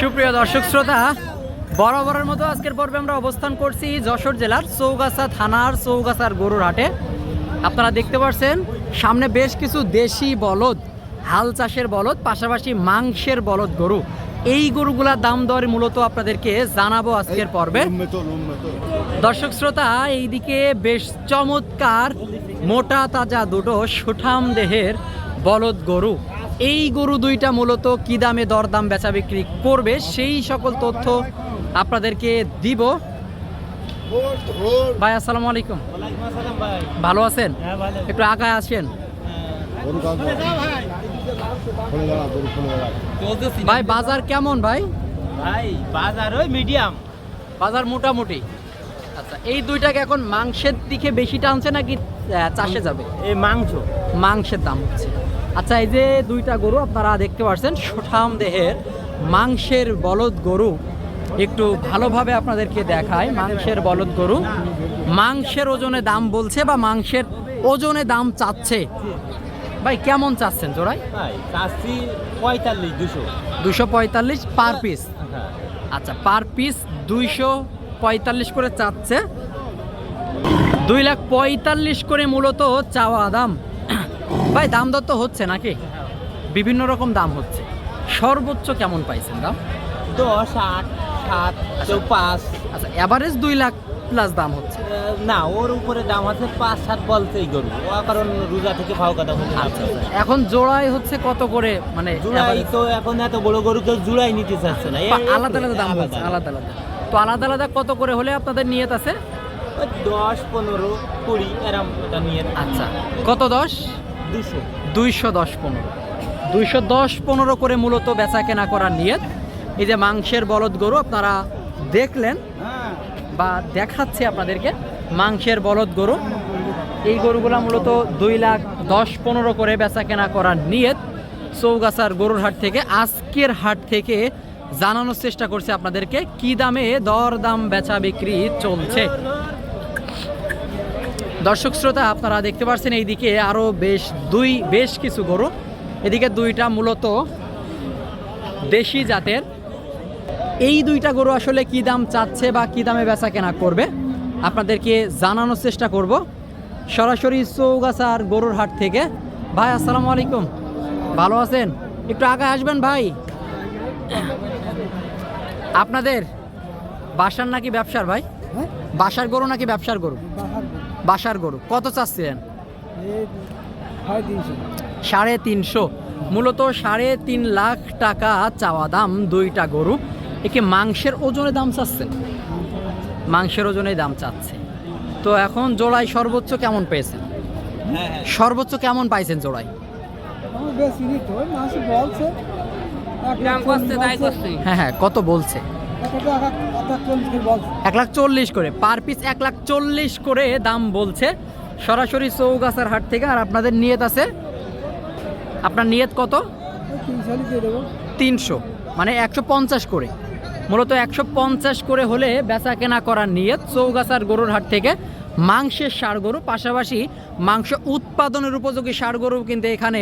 সুপ্রিয় দর্শক শ্রোতা বরাবরের মতো আজকের পর্বে আমরা অবস্থান করছি যশোর জেলার চৌগাছা থানার চৌগাছার গরুর হাটে। আপনারা দেখতে পাচ্ছেন সামনে বেশ কিছু দেশি বলদ হাল চাষের বলদ পাশাপাশি মাংসের বলদ গরু। এই গরুগুলার দাম দর মূলত আপনাদেরকে জানাব আজকের পর্বে। দর্শক শ্রোতা এইদিকে বেশ চমৎকার মোটা তাজা দুটো সুঠাম দেহের বলদ গরু। এই গরু দুইটা মূলত কি দামে দরদাম বেচা বিক্রি করবে সেই সকল তথ্য আপনাদেরকে দিব। ভাই আসসালামু আলাইকুম। ভালো আছেন? একটু আগায় আসেন। ভাই বাজার কেমন ভাই? ভাই বাজার ওই মিডিয়াম বাজার মোটামুটি। আচ্ছা এই দুইটাকে এখন মাংসের দিকে বেশি টানছে নাকি চাষে যাবে? এই মাংস। মাংসের দাম হচ্ছে। আচ্ছা এই যে দুইটা গরু আপনারা দেখতে পাচ্ছেন সুঠাম দেহের মাংসের বলদ গরু। একটু ভালোভাবে আপনাদেরকে দেখায় মাংসের বলদ গরু। মাংসের ওজনে দাম বলছে বা মাংসের ওজনে দাম চাচ্ছে? ভাই কেমন চাচ্ছেন জোড়াই ভাই চাষি পঁয়তাল্লিশ দুশো। দুশো পঁয়তাল্লিশ পার পিস? হ্যাঁ। আচ্ছা পার পিস দুইশো পঁয়তাল্লিশ করে চাচ্ছে। দুই লাখ পঁয়তাল্লিশ করে মূলত চাওয়া দাম। ভাই দাম দর তো হচ্ছে নাকি? বিভিন্ন রকম দাম হচ্ছে। সর্বোচ্চ কেমন পাইছেন দাম? দশ আট সাত কেউ পাঁচ। আচ্ছা অ্যাভারেজ দুই লাখ প্লাস দাম হচ্ছে। না ওর উপরে দাম আছে পাঁচ সাত বলতেই গরু। ও কারণ রোজা থেকে ভাও কথা বলে আচ্ছা আচ্ছা। এখন জোড়াই হচ্ছে কত করে? মানে জোড়াই তো এখন এত বড় গরু কেউ জোড়াই নিতে চাচ্ছে না। আলাদা আলাদা দাম বলছে আলাদা। আলাদা তো আলাদা আলাদা কত করে হলে আপনাদের নিয়ত আছে? দশ পনেরো কুড়ি এরম নিয়ে আচ্ছা। কত দুশো? দুইশো। দশ পনেরো। দুইশো দশ পনেরো করে মূলত বেচা কেনা করার নিয়ত। এই যে মাংসের বলদ গরু আপনারা দেখলেন বা দেখাচ্ছে আপনাদেরকে, মাংসের বলদ গরু। এই গরুগুলো মূলত দুই লাখ দশ পনেরো করে বেচা কেনা করার নিয়ত। চৌগাছার গরুর হাট থেকে, আজকের হাট থেকে জানানোর চেষ্টা করছে আপনাদেরকে, কি দামে দর দাম বেচা বিক্রি চলছে? দর্শক শ্রোতা আপনারা দেখতে পাচ্ছেন এইদিকে আরও বেশ দুই বেশ কিছু গরু। এদিকে দুইটা মূলত দেশি জাতের। এই দুইটা গরু আসলে কি দাম চাচ্ছে বা কি দামে বেচা কেনা করবে আপনাদেরকে জানানোর চেষ্টা করব। সরাসরি চৌগাছার গরুর হাট থেকে। ভাই আসসালামু আলাইকুম। ভালো আছেন? একটু আগে আসবেন ভাই? আপনাদের বাসার নাকি ব্যবসার ভাই? বাসার গরু নাকি ব্যবসার গরু? বাসার গরু, কত চাচ্ছিলেন? সাড়ে তিনশো। মূলত সাড়ে তিন লাখ টাকা চাওয়া দাম দুইটা গরু। একে মাংসের ওজনে দাম চাচ্ছেন মাংসের ওজনে দাম চাচ্ছে। তো এখন জোড়াই সর্বোচ্চ কেমন পেয়েছেন? সর্বোচ্চ কেমন পাইছেন জোড়াই হ্যাঁ হ্যাঁ কত বলছে? এক লাখ চল্লিশ করে। পার পিস এক লাখ চল্লিশ করে দাম বলছে। সরাসরি চৌগাছার হাট থেকে। আর আপনাদের নিয়ত আছে? আপনার নিয়ত কত? তিনশো। মানে একশো পঞ্চাশ করে। মূলত একশো পঞ্চাশ করে হলে বেচা কেনা করার নিয়ত চৌগাছার গরুর হাট থেকে। মাংসের সার গরু পাশাপাশি মাংস উৎপাদনের উপযোগী সার গরু কিন্তু এখানে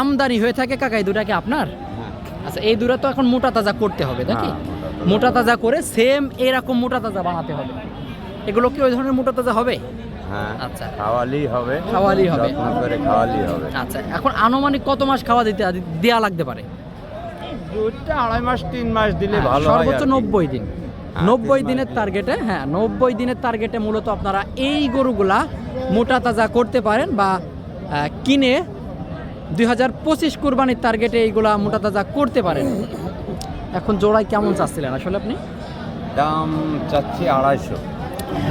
আমদানি হয়ে থাকে। কাকাই দুটাকে আপনার? আচ্ছা এই দুটা তো এখন মোটা তাজা করতে হবে নাকি মোটা তাজা করে সেম এরকম মোটা তাজা বানাতে হবে। এগুলো কি ওই ধরনের মোটা তাজা হবে? হ্যাঁ আচ্ছা। খাওয়ালি হবে খাওয়ালি হবে। করে খাওয়ালি হবে। আচ্ছা এখন আনুমানিক কত মাস খাওয়া দিতে দেওয়া লাগতে পারে? আড়াই মাস তিন মাস দিলে হ্যাঁ, ভালো সর্বোচ্চ নব্বই দিন। হ্যাঁ, নব্বই দিনের টার্গেটে হ্যাঁ নব্বই দিনের টার্গেটে মূলত আপনারা এই গরুগুলা মোটা তাজা করতে পারেন বা কিনে দুই হাজার পঁচিশ কুরবানির টার্গেটে এইগুলা মোটা তাজা করতে পারেন। এখন জোড়ায় কেমন চাচ্ছিলেন আসলে আপনি? দাম চাচ্ছি আড়াইশো।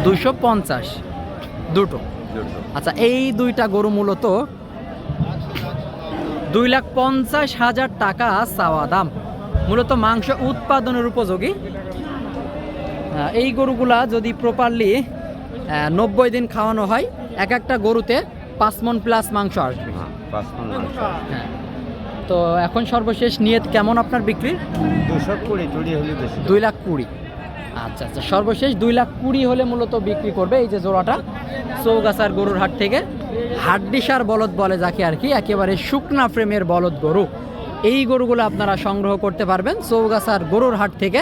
দুশো পঞ্চাশ। দুটো। আচ্ছা এই দুইটা গরু মূলত দুই লাখ পঞ্চাশ হাজার টাকা চাওয়া দাম। মূলত মাংস উৎপাদনের উপযোগী। এই গরুগুলা যদি প্রপারলি নব্বই দিন খাওয়ানো হয় এক একটা গরুতে পাঁচ মন প্লাস মাংস আসবে। হ্যাঁ পাঁচ মণ মাংস। হ্যাঁ। তো এখন সর্বশেষ নিয়ত কেমন আপনার বিক্রি দুশো কুড়ি টুড়ি হলে বেশি। দুই লাখ কুড়ি। আচ্ছা আচ্ছা সর্বশেষ দুই লাখ কুড়ি হলে মূলত বিক্রি করবে এই যে জোড়াটা। চৌগাছার গরুর হাট থেকে। হাড্ডিসার বলদ বলে যাকে আর কি একেবারে শুকনা ফ্রেমের বলদ গরু। এই গরুগুলো আপনারা সংগ্রহ করতে পারবেন। চৌগাছার গরুর হাট থেকে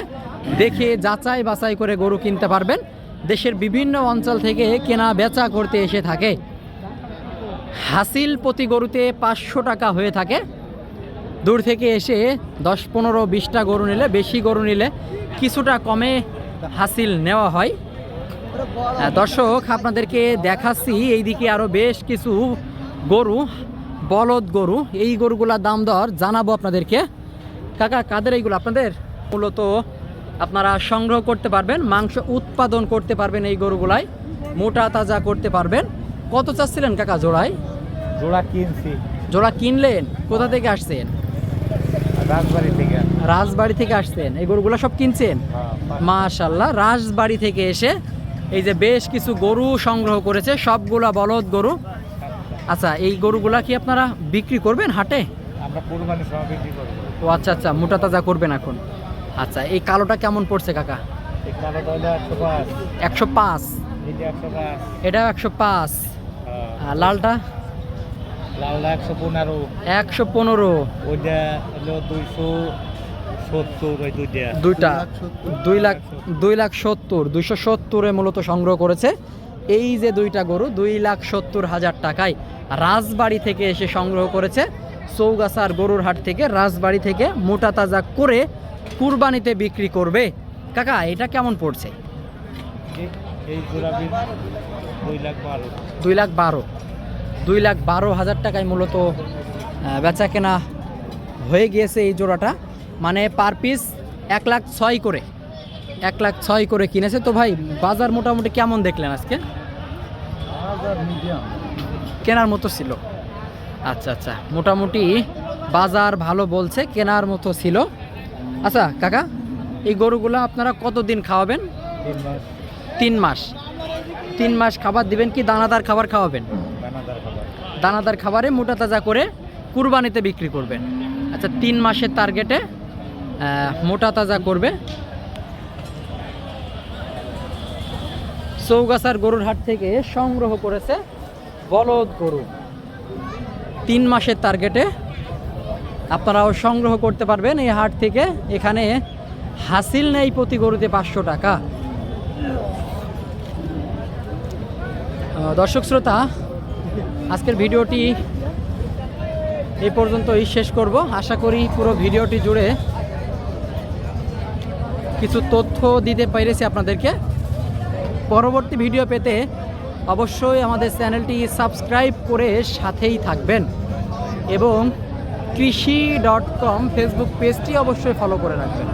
দেখে যাচাই বাছাই করে গরু কিনতে পারবেন। দেশের বিভিন্ন অঞ্চল থেকে কেনা বেচা করতে এসে থাকে। হাসিল প্রতি গরুতে পাঁচশো টাকা হয়ে থাকে। দূর থেকে এসে দশ পনেরো বিশটা গরু নিলে বেশি গরু নিলে কিছুটা কমে হাসিল নেওয়া হয়। দর্শক আপনাদেরকে দেখাচ্ছি এইদিকে আরও বেশ কিছু গরু বলদ গরু। এই গরুগুলার দাম দর জানাব আপনাদেরকে। কাকা কাদের এইগুলো? আপনাদের? মূলত আপনারা সংগ্রহ করতে পারবেন মাংস উৎপাদন করতে পারবেন এই গরুগুলাই মোটা তাজা করতে পারবেন। কত চাচ্ছিলেন কাকা জোড়ায়? জোড়া কিনছি। জোড়া কিনলেন? কোথা থেকে আসছেন? রাজবাড়ি থেকে। রাজবাড়ি থেকে আসছেন। এই গরুগুলো সব কিনছেন? হ্যাঁ, মাশাল্লাহ রাজবাড়ি থেকে এসে এই যে বেশ কিছু গরু সংগ্রহ করেছে সবগুলা বলদ গরু। আচ্ছা এই গরুগুলা কি আপনারা বিক্রি করবেন হাটে? আমরা কুরবানি সহ বিক্রি করব। ও আচ্ছা আচ্ছা মোটা তাজা করবেন এখন। আচ্ছা এই কালোটা কেমন পড়ছে কাকা? এই একশো পাঁচ। এটা একশো পাঁচ এটাও একশো পাঁচ আর লালটা একশো পনেরো। একশো পনেরো। ওইটা হলো দুইশো দুইটা। দুইটা। দুই লাখ দুই লাখ সত্তর। দুইশো সত্তরে মূলত সংগ্রহ করেছে। এই যে দুইটা গরু দুই লাখ সত্তর হাজার টাকায় রাজবাড়ি থেকে এসে সংগ্রহ করেছে। চৌগাছার গরুর হাট থেকে রাজবাড়ি থেকে মোটা তাজা করে কুরবানিতে বিক্রি করবে। কাকা এটা কেমন পড়ছে? দুই লাখ বারো। দুই লাখ বারো হাজার টাকায় মূলত বেচা কেনা হয়ে গিয়েছে এই জোড়াটা। মানে পার পিস এক লাখ ছয় করে এক লাখ ছয় করে কিনেছে। তো ভাই বাজার মোটামুটি কেমন দেখলেন আজকে? কেনার মতো ছিল। আচ্ছা আচ্ছা মোটামুটি বাজার ভালো বলছে কেনার মতো ছিল। আচ্ছা কাকা এই গরুগুলো আপনারা কতদিন খাওয়াবেন? তিন মাস। তিন মাস খাবার দিবেন কি দানাদার খাবার খাওয়াবেন? দানাদার খাবারে মোটা তাজা করে কুরবানিতে বিক্রি করবেন আচ্ছা তিন মাসের টার্গেটে মোটা তাজা করবে। চৌগাছার গরুর হাট থেকে সংগ্রহ করেছে বলদ গরু। তিন মাসের টার্গেটে আপনারাও সংগ্রহ করতে পারবেন এই হাট থেকে। এখানে হাসিল নেই প্রতি গরুতে পাঁচশো টাকা। দর্শক শ্রোতা আজকের ভিডিওটি এ পর্যন্তই শেষ করব। আশা করি পুরো ভিডিওটি জুড়ে কিছু তথ্য দিতে পেরেছি আপনাদেরকে। পরবর্তী ভিডিও পেতে অবশ্যই আমাদের চ্যানেলটি সাবস্ক্রাইব করে সাথেই থাকবেন এবং কৃষি ডট কম ফেসবুক পেজটি অবশ্যই ফলো করে রাখবেন।